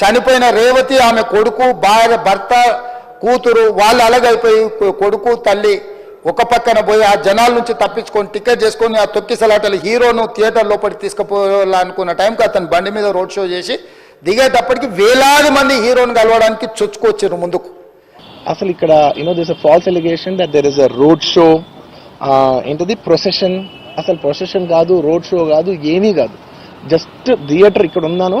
చనిపోయిన రేవతి ఆమె కొడుకు భార్య భర్త కూతురు వాళ్ళు అలగైపోయి కొడుకు తల్లి ఒక పక్కన పోయి ఆ జనాల నుంచి తప్పించుకొని టికెట్ చేసుకొని ఆ తొక్కిసలాటలు హీరోను థియేటర్ లోపలికి తీసుకుపోవాలనుకున్న టైంకి అతను బండి మీద రోడ్ షో చేసి దిగేటప్పటికి వేలాది మంది హీరోని కలవడానికి చొచ్చుకొచ్చారు ముందుకు. అసలు ఇక్కడ you know this false allegation that there is a road show ఏంటది ప్రొసెషన్ అసలు ప్రొసెషన్ కాదు రోడ్ షో కాదు ఏమీ కాదు. జస్ట్ థియేటర్ ఇక్కడ ఉన్నాను.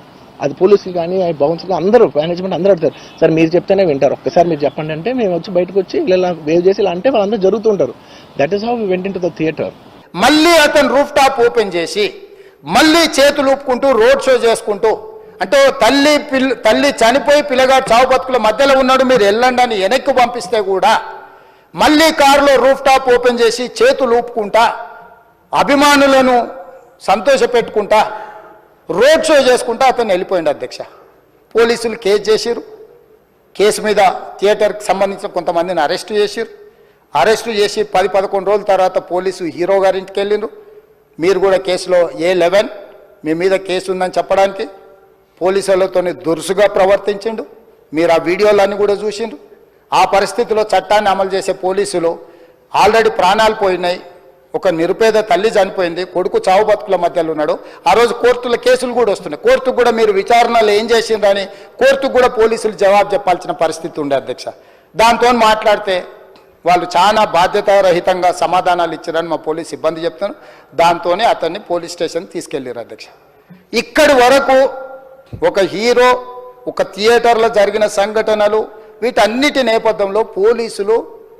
అది పోలీసులు కానీ బౌన్స్ కానీ అందరూ మేనేజ్మెంట్ అందరూ అడుగుతారు సార్ మీరు చెప్తేనే వింటారు. ఒక్కసారి మీరు చెప్పండి అంటే మేము వచ్చి బయటకు వచ్చి ఇలా వేవ్ చేసి ఇలా అంటే వాళ్ళందరూ జరుగుతుంటారు that is how we went into the theatre మళ్ళీ అతను రూఫ్ టాప్ ఓపెన్ చేసి మళ్ళీ చేతులు ఊపుకుంటూ రోడ్ షో చేసుకుంటూ అంటే తల్లి పిల్ల తల్లి చనిపోయి పిల్లగాడు చావు బతుకుల మధ్యలో ఉన్నాడు మీరు వెళ్ళండి అని వెనక్కి పంపిస్తే కూడా మళ్ళీ కారులో రూఫ్ టాప్ ఓపెన్ చేసి చేతులు ఊపుకుంటా అభిమానులను సంతోషపెట్టుకుంటా రోడ్ షో చేసుకుంటా అతను వెళ్ళిపోయిండు అధ్యక్ష. పోలీసులు కేసు చేసిరు కేసు మీద థియేటర్కి సంబంధించిన కొంతమందిని అరెస్ట్ చేసిరు అరెస్ట్ చేసి పది పదకొండు రోజుల తర్వాత పోలీసు హీరో గారింటికి వెళ్ళిండ్రు. మీరు కూడా కేసులో ఏ లెవెన్ మీ మీద కేసు ఉందని చెప్పడానికి పోలీసులతో దురుసుగా ప్రవర్తించిండు. మీరు ఆ వీడియోలన్నీ కూడా చూసిండ్రు. ఆ పరిస్థితిలో చట్టాన్ని అమలు చేసే పోలీసులు ఆల్రెడీ ప్రాణాలు పోయినాయి. ఒక నిరుపేద తల్లి చనిపోయింది కొడుకు చావు బతుకుల మధ్యలో ఉన్నాడు. ఆ రోజు కోర్టుల కేసులు కూడా వస్తున్నాయి. కోర్టుకు కూడా మీరు విచారణలు ఏం చేసిండ్రని కోర్టుకు కూడా పోలీసులు జవాబు చెప్పాల్సిన పరిస్థితి ఉండే అధ్యక్ష. దాంతో మాట్లాడితే వాళ్ళు చాలా బాధ్యతారహితంగా సమాధానాలు ఇచ్చారని మా పోలీస్ సిబ్బంది చెప్తాను దాంతోనే అతన్ని పోలీస్ స్టేషన్ తీసుకెళ్ళారు అధ్యక్ష. ఇక్కడి వరకు ఒక హీరో ఒక థియేటర్లో జరిగిన సంఘటనలు వీటన్నిటి నేపథ్యంలో పోలీసులు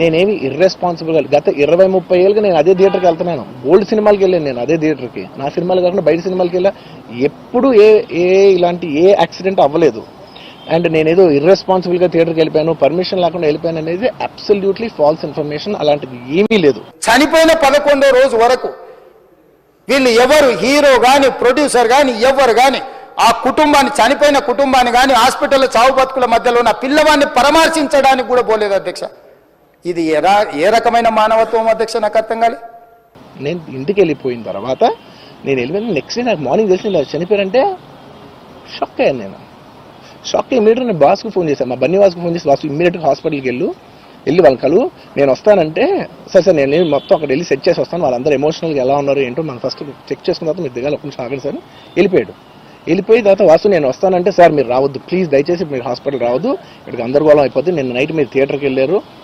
నేనేమి ఇర్రెస్పాన్సిబుల్ గత ఇరవై ముప్పై ఏళ్ళుగా నేను అదే థియేటర్కి వెళ్తున్నాను. ఓల్డ్ సినిమాలకి వెళ్ళాను నేను అదే థియేటర్కి. నా సినిమాలు కాకుండా బయట సినిమాలకి వెళ్ళా. ఎప్పుడు ఏ ఏ ఇలాంటి ఏ యాక్సిడెంట్ అవ్వలేదు. అండ్ నేనేదో ఇర్రెస్పాన్సిబుల్గా థియేటర్కి వెళ్ళిపోయాను. పర్మిషన్ లేకుండా వెళ్ళిపోయాను అనేది అబ్సల్యూట్లీ ఫాల్స్ ఇన్ఫర్మేషన్ అలాంటిది ఏమీ లేదు. చనిపోయిన పదకొండో రోజు వరకు వీళ్ళు ఎవరు హీరో కానీ ప్రొడ్యూసర్ కానీ ఎవరు కానీ ఆ కుటుంబాన్ని చనిపోయిన కుటుంబాన్ని కానీ హాస్పిటల్లో చావు బతుకుల మధ్యలో ఉన్న పిల్లవాడిని పరామర్శించడానికి కూడా పోలేదు అధ్యక్ష. ఇది ఎలా ఏ రకమైన మానవత్వం అధ్యక్ష నాకు అర్థం కాలే నేను ఇంటికి వెళ్ళిపోయిన తర్వాత నేను వెళ్ళిపోయిన నెక్స్ట్ డే నాకు మార్నింగ్ తెలిసి ఇలా చనిపోయారంటే షాక్ అయ్యాను నేను. షాక్ అయ్యి ఇమీడియట్ నేను బాస్కి ఫోన్ చేశాను మా బన్నీ వాస్కి ఫోన్ చేసి బాస్ ఇమీడియట్గా హాస్పిటల్కి వెళ్ళు వెళ్ళి. వాళ్ళు కలు నేను వస్తానంటే సరే సార్ నేను నేను మొత్తం అక్కడ వెళ్ళి సెట్ చేసి వస్తాను. వాళ్ళందరూ ఎమోషనల్గా ఎలా ఉన్నారు ఏంటో మనం ఫస్ట్ చెక్ చేసుకున్న తర్వాత మీరు దిగాలి. ఒక నిమిషం ఆగండి సార్. వెళ్ళిపోయాడు. వెళ్ళిపోయిన తర్వాత వాసు నేను వస్తానంటే సార్ మీరు రావద్దు. ప్లీజ్ దయచేసి మీరు హాస్పిటల్ రావద్దు. ఇక్కడికి గందరగోళం అయిపోద్ది. నిన్న నైట్ మీరు థియేటర్కి వెళ్ళారు.